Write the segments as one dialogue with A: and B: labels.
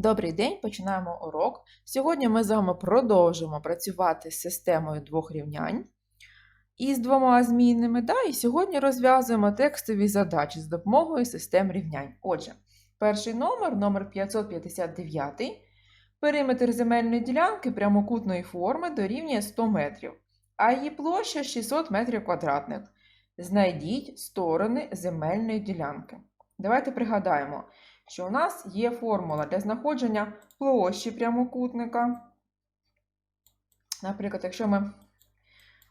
A: Добрий день, починаємо урок. Сьогодні ми з вами продовжимо працювати з системою двох рівнянь із двома змінними. Да? І сьогодні розв'язуємо текстові задачі з допомогою систем рівнянь. Отже, перший номер, номер 559. Периметр земельної ділянки прямокутної форми дорівнює 100 метрів, а її площа 600 метрів квадратних. Знайдіть сторони земельної ділянки. Давайте пригадаємо, що у нас є формула для знаходження площі прямокутника. Наприклад, якщо ми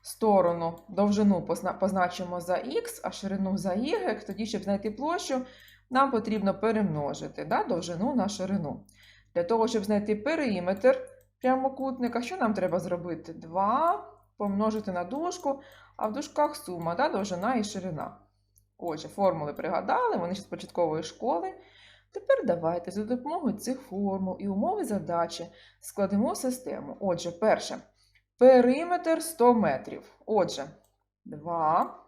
A: сторону довжину позначимо за х, а ширину за y, тоді, щоб знайти площу, нам потрібно перемножити да, довжину на ширину. Для того, щоб знайти периметр прямокутника, що нам треба зробити? 2 помножити на дужку, а в дужках сума, да, довжина і ширина. Отже, формули пригадали, вони ще з початкової школи. Тепер давайте за допомогою цих формул і умови задачі складемо систему. Отже, перше. Периметр 100 метрів. Отже, 2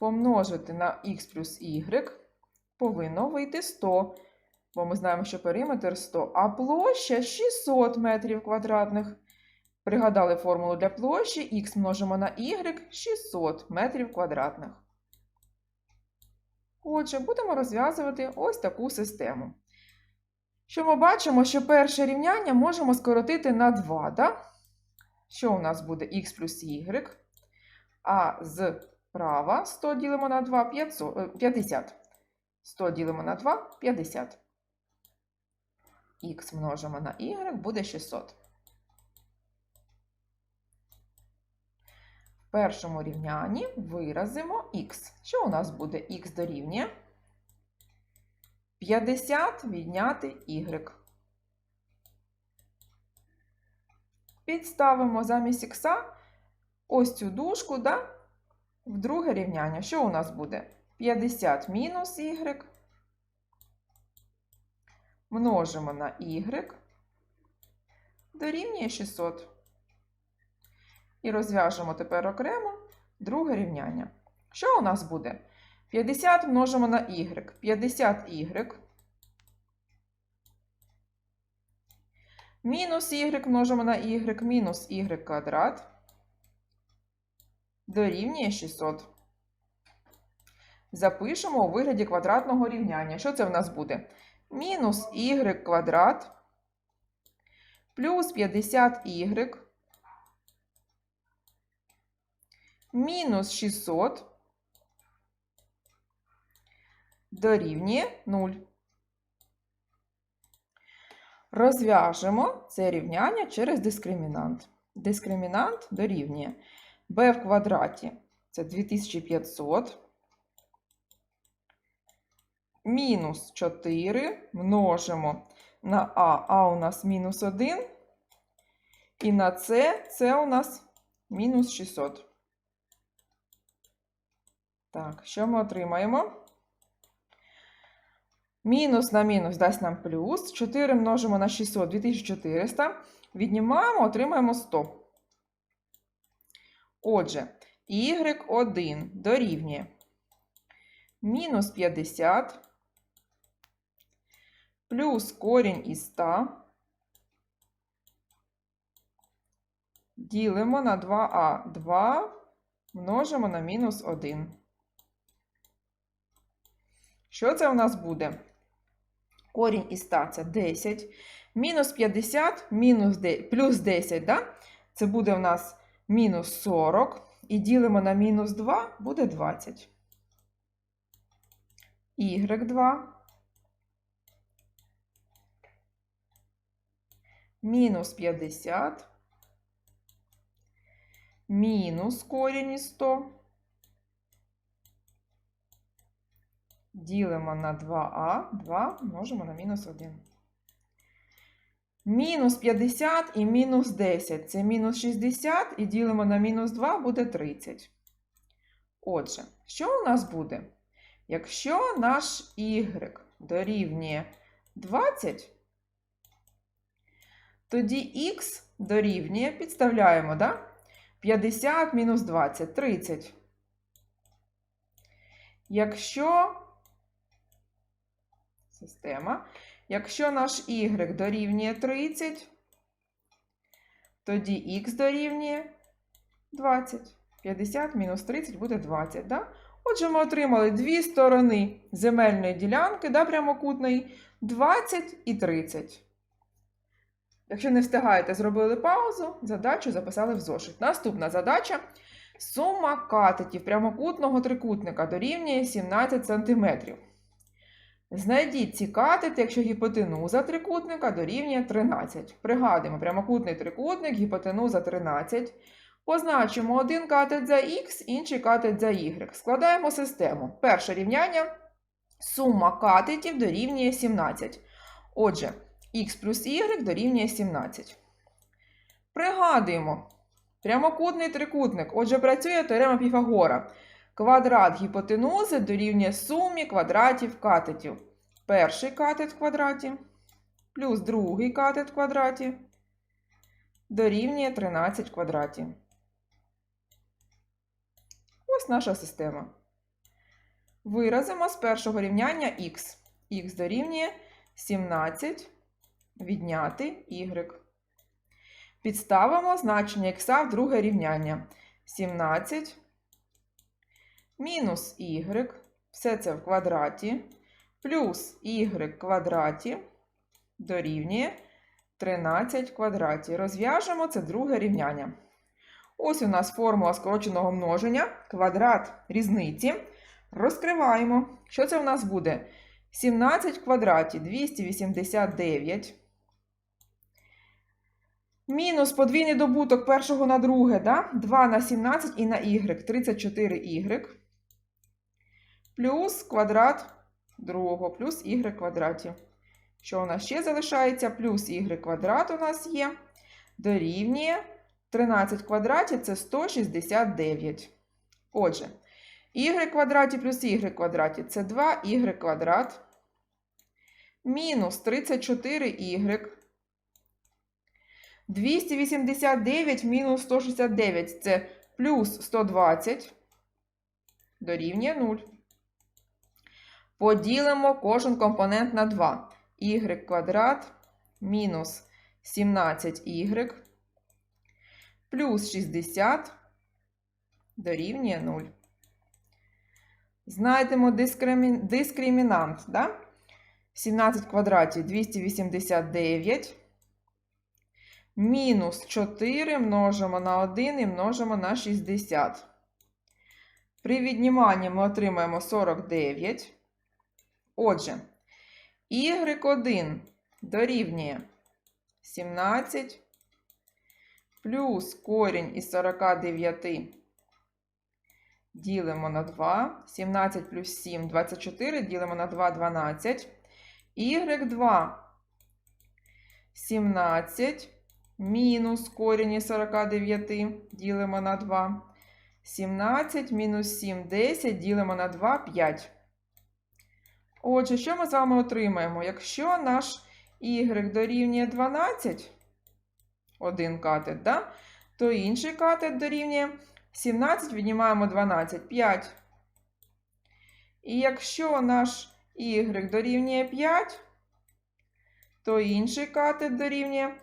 A: помножити на х плюс y повинно вийти 100. Бо ми знаємо, що периметр 100, а площа 600 метрів квадратних. Пригадали формулу для площі х множимо на y 600 метрів квадратних. Отже, будемо розв'язувати ось таку систему. Що ми бачимо, що перше рівняння можемо скоротити на 2. Да? Що у нас буде х плюс y, а з права 100 ділимо на 2 500, е, 50. 100 ділимо на 2 50. Х множимо на y буде 600. Першому рівнянні виразимо х. Що у нас буде х дорівнює? 50 відняти y. Підставимо замість х ось цю дужку да, в друге рівняння. Що у нас буде? 50 мінус y. Множимо на y. Дорівнює 600. І розв'яжемо тепер окремо друге рівняння. Що у нас буде? 50 множимо на y. 50y. Мінус y множимо на y, мінус y квадрат. Дорівнює 600. Запишемо у вигляді квадратного рівняння. Що це в нас буде? Мінус y квадрат плюс 50y мінус 600 дорівнює 0. Розв'яжемо це рівняння через дискримінант. Дискримінант дорівнює b в квадраті це 2500 мінус 4 множимо на а, а у нас мінус 1, і на С, це у нас мінус 600. Так, що ми отримаємо? Мінус на мінус дасть нам плюс. 4 множимо на 600 2400. Віднімаємо, отримаємо 100. Отже, y1 дорівнює мінус 50 плюс корінь із 100 ділимо на 2а. 2 множимо на мінус 1. Що це у нас буде? Корінь із 100 це 10. Мінус 50 мінус 10, плюс 10, да? це буде у нас мінус 40. І ділимо на мінус 2, буде 20. y2 мінус 50 мінус корінь із 100 ділимо на 2а, 2 множимо на мінус 1. Мінус 50 і мінус 10 це мінус 60, і ділимо на мінус 2 буде 30. Отже, що у нас буде? Якщо наш y дорівнює 20, тоді х дорівнює, підставляємо, да? 50 мінус 20 30. Якщо система Якщо наш y дорівнює 30, тоді х дорівнює 20. 50 мінус 30 буде 20. Да? Отже, ми отримали дві сторони земельної ділянки да, прямокутної 20 і 30. Якщо не встигаєте, зробили паузу, задачу записали в зошит. Наступна задача. Сума катетів прямокутного трикутника дорівнює 17 см. Знайдіть ці катети, якщо гіпотенуза трикутника дорівнює 13. Пригадуємо, прямокутний трикутник, гіпотенуза 13. Позначимо один катет за х, інший катет за y. Складаємо систему. Перше рівняння. Сума катетів дорівнює 17. Отже, х плюс y дорівнює 17. Пригадуємо. Прямокутний трикутник. Отже, працює теорема Піфагора. Квадрат гіпотенузи дорівнює сумі квадратів катетів. Перший катет в квадраті плюс другий катет в квадраті дорівнює 13 в квадраті. Ось наша система. Виразимо з першого рівняння х. х дорівнює 17 відняти y. Підставимо значення х в друге рівняння. 17 мінус y, все це в квадраті, плюс y квадраті дорівнює 13 в квадраті. Розв'яжемо це друге рівняння. Ось у нас формула скороченого множення, квадрат різниці. Розкриваємо. Що це у нас буде? 17 в квадраті 289. Мінус подвійний добуток першого на друге, да? 2 на 17 і на y, 34y. Плюс квадрат другого, плюс y в квадраті. Що у нас ще залишається? Плюс y квадрат у нас є. Дорівнює 13 в квадраті це 169. Отже, y квадраті плюс y квадраті це 2y квадрат. Мінус 34y. 289 мінус 169 це плюс 120 дорівнює 0. Поділимо кожен компонент на 2. y квадрат мінус 17y плюс 60 дорівнює 0. Знайдемо дискримі... дискримінант. Да? 17 в квадраті 289. Мінус 4 множимо на 1 і множимо на 60. При відніманні ми отримаємо 49. Отже, y1 дорівнює 17 плюс корінь із 49 ділимо на 2. 17 плюс 7 24 ділимо на 2 12. y2 17 мінус корінь із 49 ділимо на 2. 17 мінус 7 10 ділимо на 2 5. Отже, що ми з вами отримаємо? Якщо наш y дорівнює 12, один катет, да? то інший катет дорівнює 17, віднімаємо 12, 5. І якщо наш y дорівнює 5, то інший катет дорівнює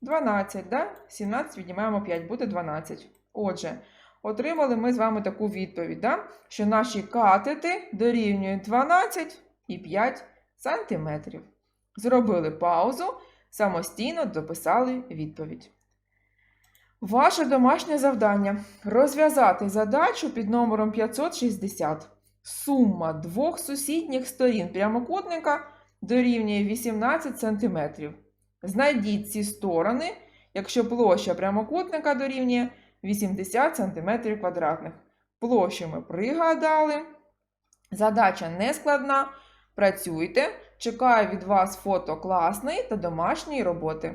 A: 12, да? 17 віднімаємо 5, буде 12. Отже, отримали ми з вами таку відповідь, да? що наші катети дорівнюють 12 і 5 сантиметрів. Зробили паузу, самостійно дописали відповідь. Ваше домашнє завдання розв'язати задачу під номером 560. Сума двох сусідніх сторін прямокутника дорівнює 18 см. Знайдіть ці сторони, якщо площа прямокутника дорівнює 80 см. Площу ми пригадали. Задача не складна. Працюйте. Чекаю від вас фото класної та домашньої роботи.